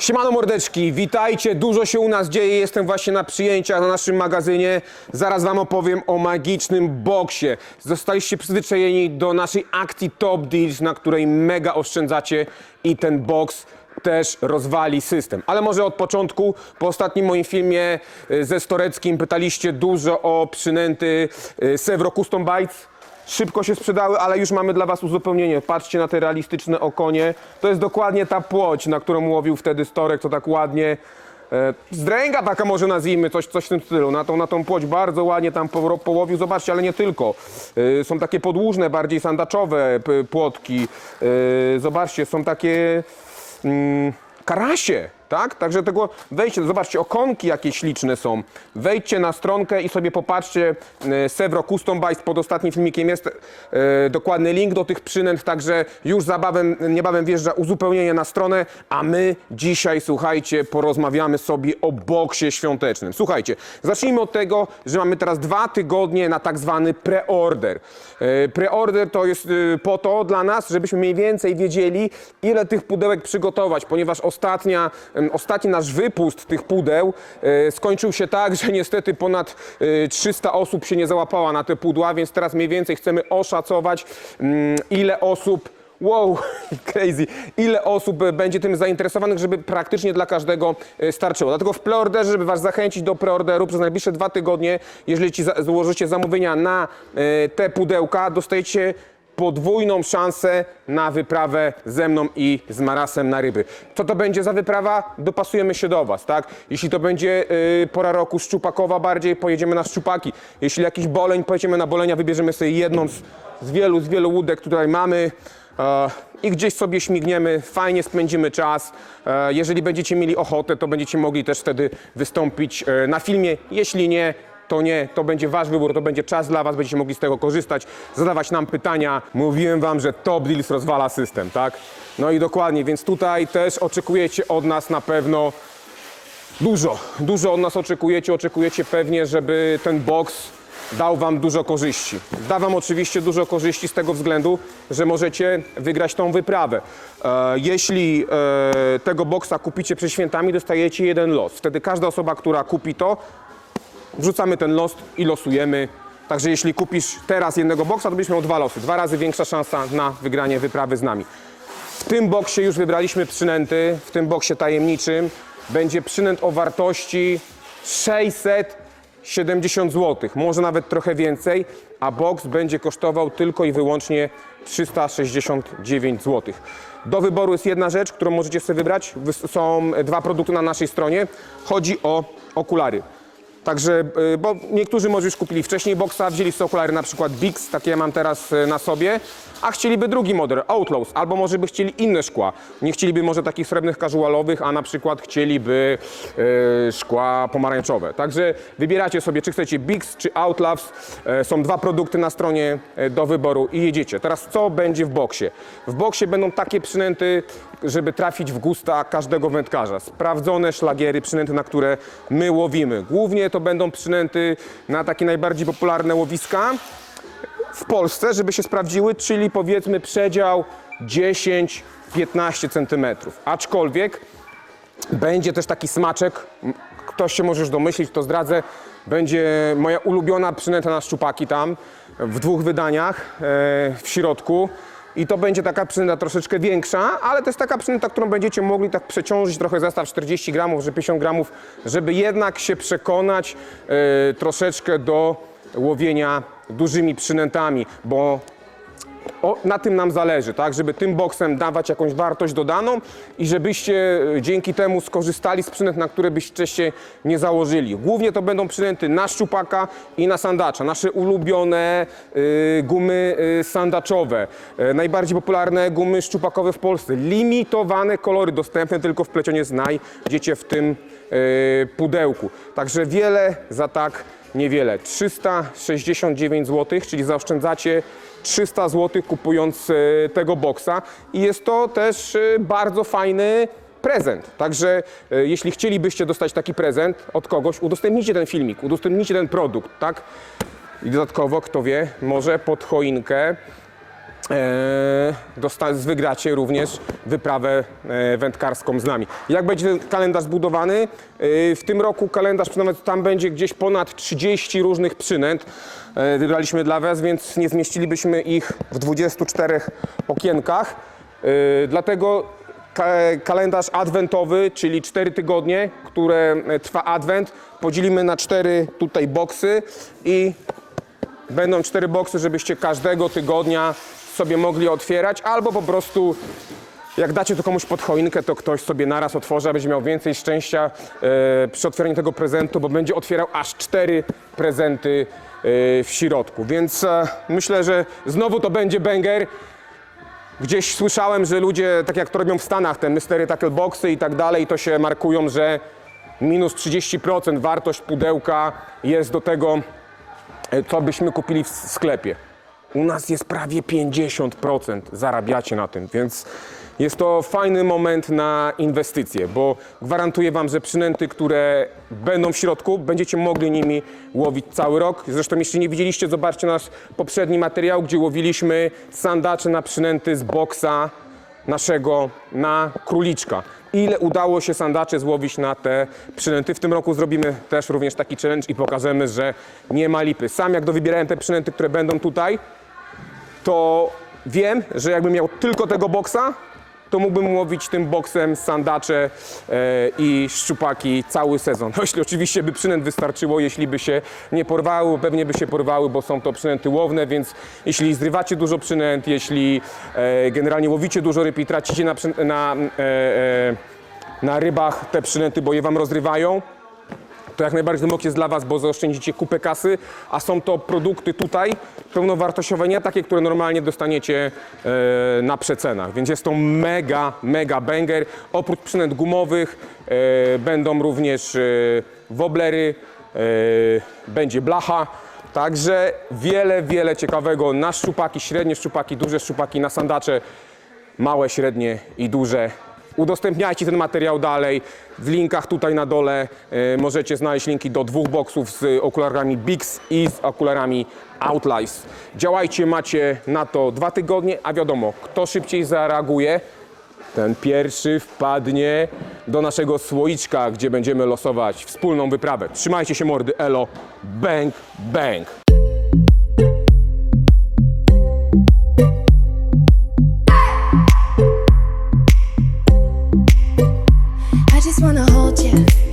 Siemano mordeczki, witajcie, dużo się u nas dzieje, jestem właśnie na przyjęciach na naszym magazynie. Zaraz wam opowiem o magicznym boksie. Zostaliście przyzwyczajeni do naszej akcji Top Deals, na której mega oszczędzacie i ten boks też rozwali system. Ale może od początku, po ostatnim moim filmie y, ze Storeckim pytaliście dużo o przynęty y, Sevro Custom Bites. Szybko się sprzedały, ale już mamy dla Was uzupełnienie. Patrzcie na te realistyczne okonie. To jest dokładnie ta płoć, na którą łowił wtedy Storek, to tak ładnie. E, zdręga taka może nazwijmy, coś, coś w tym stylu. Na tą, na tą płoć bardzo ładnie tam po, połowił. Zobaczcie, ale nie tylko. E, są takie podłużne, bardziej sandaczowe płotki. E, zobaczcie, są takie mm, karasie, tak? Także tego wejdźcie, zobaczcie, okonki jakie śliczne są. Wejdźcie na stronkę i sobie popatrzcie. e, Sevro Custom Bites pod ostatnim filmikiem jest e, dokładny link do tych przynęt, także już zabawem, niebawem wjeżdża uzupełnienie na stronę, a my dzisiaj, słuchajcie, porozmawiamy sobie o boksie świątecznym. Słuchajcie, zacznijmy od tego, że mamy teraz dwa tygodnie na tak zwany preorder. E, Preorder to jest po to dla nas, żebyśmy mniej więcej wiedzieli, ile tych pudełek przygotować, ponieważ ostatnia, ostatni nasz wypust tych pudeł e, skończył się tak, że niestety ponad e, 300 osób się nie załapała na te pudła, więc teraz mniej więcej chcemy oszacować, mm, ile osób Wow, crazy. Ile osób e, będzie tym zainteresowanych, żeby praktycznie dla każdego e, starczyło. Dlatego w preorderze, żeby Was zachęcić do preorderu przez najbliższe dwa tygodnie, jeżeli Ci złożycie zamówienia na e, te pudełka, dostajecie podwójną szansę na wyprawę ze mną i z Marasem na ryby. Co to będzie za wyprawa? Dopasujemy się do Was, tak? Jeśli to będzie y, pora roku szczupakowa bardziej, pojedziemy na szczupaki. Jeśli jakiś boleń, pojedziemy na bolenia, wybierzemy sobie jedną z, z wielu, z wielu łódek, które mamy. E, I gdzieś sobie śmigniemy, fajnie spędzimy czas. E, Jeżeli będziecie mieli ochotę, to będziecie mogli też wtedy wystąpić e, na filmie. Jeśli nie, to nie, to będzie wasz wybór, to będzie czas dla was, będziecie mogli z tego korzystać, zadawać nam pytania. Mówiłem wam, że Top Deals rozwala system, tak? No i dokładnie, więc tutaj też oczekujecie od nas na pewno dużo. Dużo od nas oczekujecie, oczekujecie pewnie, żeby ten box dał wam dużo korzyści. Da wam oczywiście dużo korzyści z tego względu, że możecie wygrać tą wyprawę. E, jeśli e, tego boxa kupicie przed świętami, dostajecie jeden los. Wtedy każda osoba, która kupi to, wrzucamy ten los i losujemy. Także jeśli kupisz teraz jednego boksa, to byś miał dwa losy. Dwa razy większa szansa na wygranie wyprawy z nami. W tym boksie już wybraliśmy przynęty. W tym boksie tajemniczym będzie przynęt o wartości 670 zł, może nawet trochę więcej, a boks będzie kosztował tylko i wyłącznie 369 zł. Do wyboru jest jedna rzecz, którą możecie sobie wybrać. Są dwa produkty na naszej stronie. Chodzi o okulary. Także, y, bo niektórzy może już kupili wcześniej boksa, wzięli sobie okulary na przykład Bix, takie ja mam teraz y, na sobie, a chcieliby drugi model, Outlaws, albo może by chcieli inne szkła. Nie chcieliby może takich srebrnych casualowych, a na przykład chcieliby y, szkła pomarańczowe. Także wybieracie sobie, czy chcecie Bix, czy Outlaws. Y, są dwa produkty na stronie do wyboru i jedziecie. Teraz co będzie w boksie? W boksie będą takie przynęty, żeby trafić w gusta każdego wędkarza. Sprawdzone szlagiery, przynęty, na które my łowimy. Głównie to będą przynęty na takie najbardziej popularne łowiska w Polsce, żeby się sprawdziły, czyli powiedzmy przedział 10-15 cm. Aczkolwiek będzie też taki smaczek, ktoś się może już domyślić, to zdradzę, będzie moja ulubiona przynęta na szczupaki tam, w dwóch wydaniach e, w środku. I to będzie taka przynęta troszeczkę większa, ale to jest taka przynęta, którą będziecie mogli tak przeciążyć trochę zestaw 40 gramów, że 50 gramów, żeby jednak się przekonać e, troszeczkę do łowienia dużymi przynętami, bo o, na tym nam zależy, tak? Żeby tym boksem dawać jakąś wartość dodaną i żebyście e, dzięki temu skorzystali z przynęt, na które byście wcześniej nie założyli. Głównie to będą przynęty na szczupaka i na sandacza. Nasze ulubione y, gumy y, sandaczowe. E, najbardziej popularne gumy szczupakowe w Polsce. Limitowane kolory dostępne tylko w plecionie znajdziecie w tym y, pudełku. Także wiele za tak niewiele. 369 zł, czyli zaoszczędzacie 300 zł kupując e, tego boksa i jest to też e, bardzo fajny prezent. Także e, jeśli chcielibyście dostać taki prezent od kogoś, udostępnijcie ten filmik, udostępnijcie ten produkt, tak? I dodatkowo, kto wie, może pod choinkę wygracie również wyprawę e, wędkarską z nami. Jak będzie kalendarz zbudowany? E, w tym roku kalendarz nawet tam będzie gdzieś ponad 30 różnych przynęt. E, wybraliśmy dla Was, więc nie zmieścilibyśmy ich w 24 okienkach. E, dlatego ka- kalendarz adwentowy, czyli 4 tygodnie, które e, trwa adwent, podzielimy na 4 tutaj boksy i Będą cztery boksy, żebyście każdego tygodnia sobie mogli otwierać, albo po prostu jak dacie to komuś pod choinkę, to ktoś sobie naraz otworzy, a będzie miał więcej szczęścia e, przy otwieraniu tego prezentu, bo będzie otwierał aż cztery prezenty e, w środku. Więc e, myślę, że znowu to będzie banger. Gdzieś słyszałem, że ludzie, tak jak to robią w Stanach, te mystery tackle boxy i tak dalej, to się markują, że minus 30% wartość pudełka jest do tego, co byśmy kupili w sklepie. U nas jest prawie 50%, zarabiacie na tym, więc jest to fajny moment na inwestycje, bo gwarantuję Wam, że przynęty, które będą w środku, będziecie mogli nimi łowić cały rok. Zresztą jeśli nie widzieliście, zobaczcie nasz poprzedni materiał, gdzie łowiliśmy sandacze na przynęty z boksa naszego na króliczka. Ile udało się sandaczy złowić na te przynęty? W tym roku zrobimy też również taki challenge i pokażemy, że nie ma lipy. Sam jak dowybierałem te przynęty, które będą tutaj, to wiem, że jakbym miał tylko tego boksa, to mógłbym łowić tym boksem sandacze e, i szczupaki cały sezon. No, jeśli oczywiście by przynęt wystarczyło, jeśli by się nie porwały, pewnie by się porwały, bo są to przynęty łowne, więc jeśli zrywacie dużo przynęt, jeśli e, generalnie łowicie dużo ryb i tracicie na, na, e, na rybach te przynęty, bo je wam rozrywają, to jak najbardziej ten jest dla Was, bo zaoszczędzicie kupę kasy, a są to produkty tutaj pełnowartościowe, nie takie, które normalnie dostaniecie e, na przecenach. Więc jest to mega, mega banger. Oprócz przynęt gumowych e, będą również e, woblery, e, będzie blacha. Także wiele, wiele ciekawego na szczupaki, średnie szczupaki, duże szczupaki, na sandacze, małe, średnie i duże. Udostępniajcie ten materiał dalej. W linkach tutaj na dole e, możecie znaleźć linki do dwóch boksów z okularami Bix i z okularami Outlives. Działajcie, macie na to dwa tygodnie, a wiadomo, kto szybciej zareaguje, ten pierwszy wpadnie do naszego słoiczka, gdzie będziemy losować wspólną wyprawę. Trzymajcie się mordy, elo, bang, bang. just wanna hold you.